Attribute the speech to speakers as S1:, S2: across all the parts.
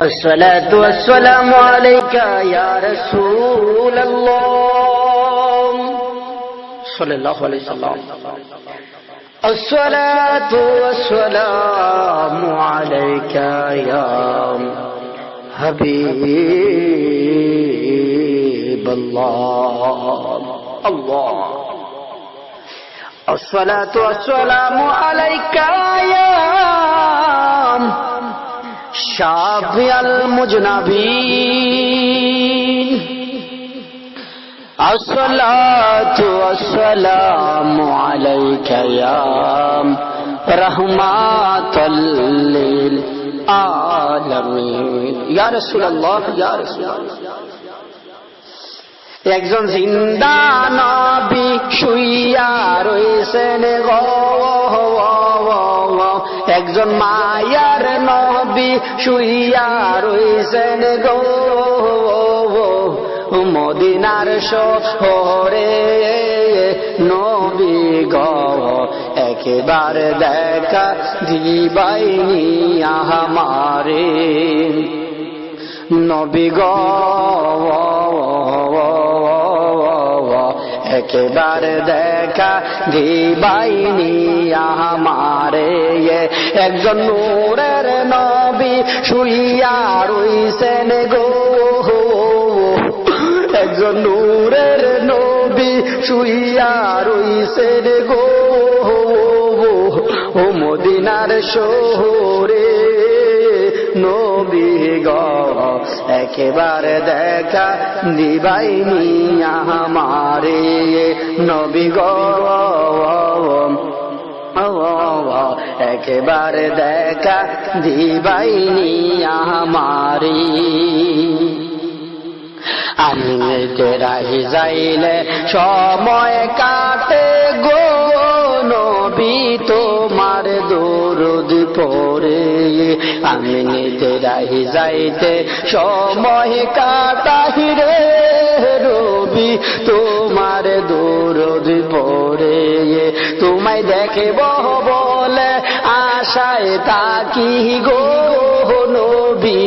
S1: الصلاة والسلام عليك يا رسول الله. صلى الله عليه وسلم. الصلاة والسلام عليك يا حبيب الله. الله الصلاة والسلام عليك يا شافي المجنبين الصلاة والسلام عليك يا رحمة للعالمين يا رسول الله يا رسول الله একজন জিন্দা নবী শুইয়া রয়েছেন গো একজন মায়ার নবী শুইয়া রয়েছেন গো। মদিনার শহরে নবী গ, একেবারে দেখা দিবাইনি আহামারে নবী গ একেবারে দেখা দিবাইনি আমারে একজন নূরের নবী শুইয়া রইছেন গো। একজন নূরের নবী শুইয়া রইছেন গো। ও মদিনার শহরে নবী গ, একেবারে দেখা দিবাইনি আমারে। নবী গ, একেবারে দেখা দিবাইনি আমারি। আমি তেরাহি যাইলে সময় কাটে তোমার দরদ পরে আমি নিতে রাহি যাইতে সময় কাটাহি রে রবি, তোমার দরদ পরে তোমায় দেখে বলে আশায় তাকি গো নবী,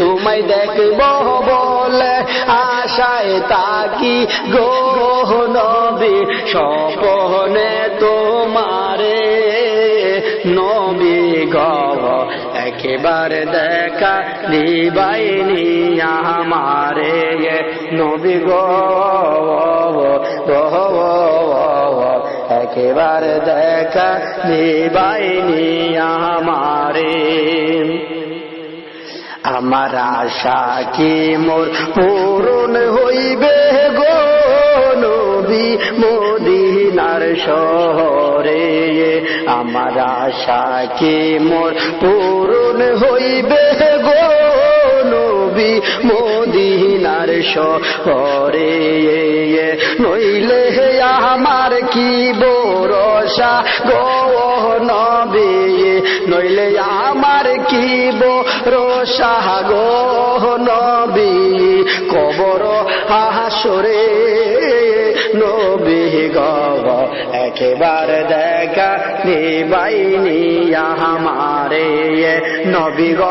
S1: তোমায় দেখব বলে আশায় তাকি গো নবী, স্বপনে তোমারে নবী গব, একেবারে দেখা দিবাইনি আমারে। নবী গব একেবারে দেখা দিবাইনি আমারে। আমার আশা কি মোর পূরণ হইবে গো আমার আশা কি মোর পূরণ হইবে গো নবী? মদিনার শহরে নইলে আমার কি বরসা গো নবী? নইলে আমার কি বরসা গো নবী? কবর হাসরে নবী গব একেবারে দেখা নিবাইনি আমারে নবী গ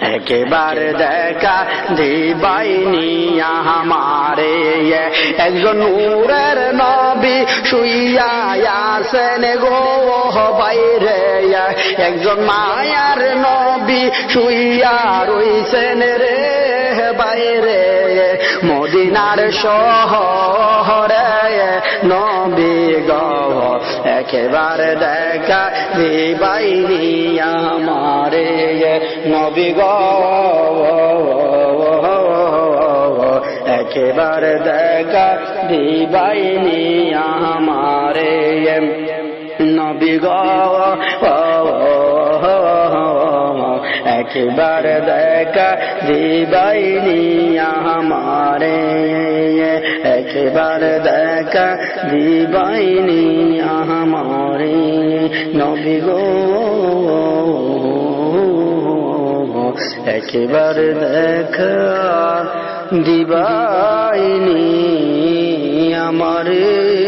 S1: একেবারে দেখা দিবাইনি আমারে একজন নূরের নবী শুইয়া আসেন গো, বাইরে একজন মায়ার নবী শুইয়া রইছেন রে। বাইরে মদিনার শহরে নবী গহ একেবারে দেখা দিবাইনি আমারে, নবী গ, একেবারে দেখা দিবাইনি আমারে, নবী গ একবার দেখা দিবাইনি আমারে। একবার দেখা দিবাইনি আমারে। নবী গো একবার দেখা দিবাইনি আমারে।